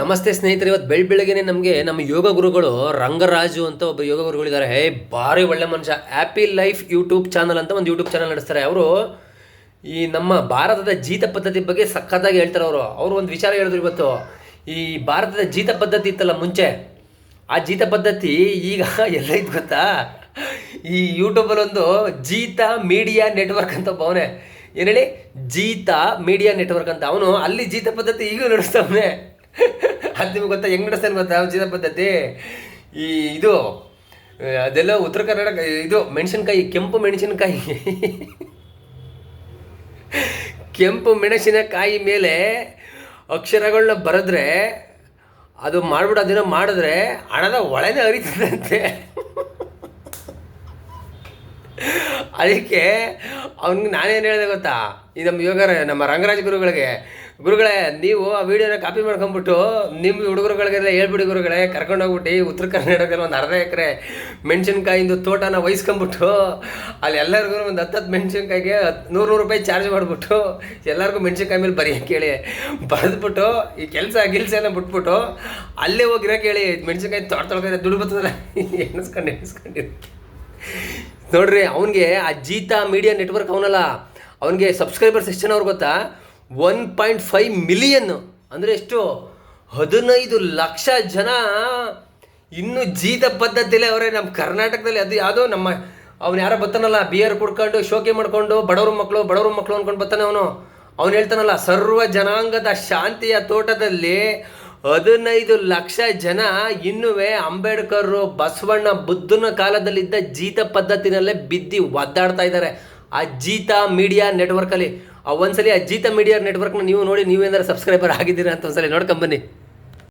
ನಮಸ್ತೆ ಸ್ನೇಹಿತರೆ, ಇವತ್ತು ಬೆಳ್ ಬೆಳಗ್ಗೆನೆ ನಮಗೆ ನಮ್ಮ ಯೋಗ ಗುರುಗಳು ರಂಗರಾಜು ಅಂತ ಒಬ್ಬ ಯೋಗ ಗುರುಗಳಿದ್ದಾರೆ. ಹೇ, ಭಾರಿ ಒಳ್ಳೆ ಮನುಷ್ಯ. ಹ್ಯಾಪಿ ಲೈಫ್ ಯೂಟ್ಯೂಬ್ ಚಾನಲ್ ಅಂತ ಒಂದು ಯೂಟ್ಯೂಬ್ ಚಾನಲ್ ನಡೆಸ್ತಾರೆ. ಅವರು ಈ ನಮ್ಮ ಭಾರತದ ಜೀತ ಪದ್ಧತಿ ಬಗ್ಗೆ ಸಖತ್ತಾಗಿ ಹೇಳ್ತಾರೆ ಅವರು. ಅವರು ಒಂದು ವಿಚಾರ ಹೇಳಿದ್ರು ಇವತ್ತು. ಈ ಭಾರತದ ಜೀತ ಪದ್ಧತಿ ಇತ್ತಲ್ಲ ಮುಂಚೆ? ಆ ಜೀತ ಪದ್ಧತಿ ಈಗ ಎಲ್ಲ ಇತ್ತು ಗೊತ್ತಾ? ಈ ಯೂಟ್ಯೂಬಲ್ಲೊಂದು ಜೀತ ಮೀಡಿಯಾ ನೆಟ್ವರ್ಕ್ ಅಂತ ಭಾವನೆ ಏನು ಹೇಳಿ? ಜೀತ ಮೀಡಿಯಾ ನೆಟ್ವರ್ಕ್ ಅಂತ. ಅವನು ಅಲ್ಲಿ ಜೀತ ಪದ್ಧತಿ ಈಗ ನಡೆಸ್ತಾವನೆ ಅದು ನಿಮ್ಗೆ ಗೊತ್ತಾ? ಹೆಂಗ್ ನಡೆಸ್ತಾರೆ ಮತ್ತೆ ಜೀತ ಪದ್ಧತಿ? ಈ ಇದು ಅದೆಲ್ಲ ಉತ್ತರ ಕರ್ನಾಟಕ, ಇದು ಮೆಣಸಿನ್ಕಾಯಿ, ಕೆಂಪು ಮೆಣಸಿನಕಾಯಿ. ಕೆಂಪು ಮೆಣಸಿನಕಾಯಿ ಮೇಲೆ ಅಕ್ಷರಗಳನ್ನ ಬರೆದ್ರೆ, ಅದು ಮಾಡ್ಬಿಟ್ಟು ಅದನ್ನ ಮಾಡಿದ್ರೆ ಹಣದ ಒಳನೇ ಹರಿತದಂತೆ. ಅದಕ್ಕೆ ಅವ್ನಿಗೆ ನಾನೇನು ಹೇಳಿದೆ ಗೊತ್ತಾ? ಈ ನಮ್ಮ ಯೋಗ ನಮ್ಮ ರಂಗರಾಜ ಗುರುಗಳಿಗೆ. ಗುರುಗಳೇ, ನೀವು ಆ ವಿಡಿಯೋನ ಕಾಪಿ ಮಾಡ್ಕೊಂಬಿಟ್ಟು ನಿಮ್ಮ ಹುಡುಗರುಗಳಿಗೆಲ್ಲ ಹೇಳ್ಬಿಡಿ ಗುರುಗಳೇ ಕರ್ಕೊಂಡೋಗ್ಬಿಟ್ಟು ಉತ್ತರ ಕರ್ನಾಟಕದಲ್ಲಿ ಒಂದು ಅರ್ಧ ಎಕರೆ ಮೆಣಸಿನ್ಕಾಯಿಂದು ತೋಟನ ವಹಿಸ್ಕೊಂಬಿಟ್ಟು ಅಲ್ಲಿ ಎಲ್ಲರಿಗೂ ಒಂದು ಹತ್ತು ಹತ್ತು ಮೆಣಸಿನ್ಕಾಯಿಗೆ ನೂರು ನೂರು ರೂಪಾಯಿ ಚಾರ್ಜ್ ಮಾಡಿಬಿಟ್ಟು ಎಲ್ಲರಿಗೂ ಮೆಣಸಿನ್ಕಾಯಿ ಮೇಲೆ ಬರೀ ಕೇಳಿ. ಬರೆದ್ಬಿಟ್ಟು ಈ ಕೆಲಸ, ಗಿಲ್ಸ ಎಲ್ಲ ಬಿಟ್ಬಿಟ್ಟು ಅಲ್ಲೇ ಹೋಗಿರೋ ಕೇಳಿ. ಮೆಣಸಿನ್ಕಾಯಿ ತೋಟ ತೊಳ್ಕೊಂಡ್ರೆ ದುಡ್ಡು ಬರ್ತದಲ್ಲ? ಎಣಿಸ್ಕೊಂಡು ಎಣಿಸ್ಕೊಂಡಿರು ನೋಡ್ರಿ, ಅವನಿಗೆ ಆ ಜೀತಾ ಮೀಡಿಯಾ ನೆಟ್ವರ್ಕ್ ಅವನಲ್ಲ, ಅವನಿಗೆ ಸಬ್ಸ್ಕ್ರೈಬರ್ಸ್ ಎಷ್ಟು ಗೊತ್ತಾ? ಒನ್ ಪಾಯಿಂಟ್ ಫೈವ್ ಮಿಲಿಯನ್ ಅಂದರೆ ಎಷ್ಟು? ಹದಿನೈದು ಲಕ್ಷ ಜನ. ಇನ್ನು ಜೀತ ಪದ್ಧತಿಯಲ್ಲೇ ಅವರೇ ನಮ್ಮ ಕರ್ನಾಟಕದಲ್ಲಿ ಅದು ಯಾವುದೋ ನಮ್ಮ, ಅವ್ನು ಯಾರೋ ಬರ್ತಾನಲ್ಲ ಬಿಯರ್ ಕುಡ್ಕೊಂಡು, ಶೋಕಿ ಮಾಡ್ಕೊಂಡು, ಬಡವ್ರ ಮಕ್ಕಳು ಬಡವ್ರ ಮಕ್ಕಳು ಅಂದ್ಕೊಂಡು ಬರ್ತಾನೆ ಅವನು. ಅವನು ಹೇಳ್ತಾನಲ್ಲ, ಸರ್ವ ಜನಾಂಗದ ಶಾಂತಿಯ ತೋಟದಲ್ಲಿ ಹದಿನೈದು ಲಕ್ಷ ಜನ ಇನ್ನುವೇ ಅಂಬೇಡ್ಕರ್ ಬಸವಣ್ಣ ಬುದ್ಧನ ಕಾಲದಲ್ಲಿದ್ದ ಜೀತ ಪದ್ಧತಿನಲ್ಲೇ ಬಿದ್ದಿ ಒದ್ದಾಡ್ತಾ ಇದ್ದಾರೆ. ಆ ಜೀತ ಮೀಡಿಯಾ ನೆಟ್ವರ್ಕಲ್ಲಿ. ಒಂದ್ಸಲಿ ಆ ಜೀತ ಮೀಡಿಯಾ ನೆಟ್ವರ್ಕ್ನ ನೀವು ನೋಡಿ ನೀವೇನಾದ್ರು ಸಬ್ಸ್ಕ್ರೈಬರ್ ಆಗಿದ್ದೀರಾ ಅಂತ ಒಂದ್ಸಲಿ ನೋಡ್ಕೊಂಬನ್ನಿ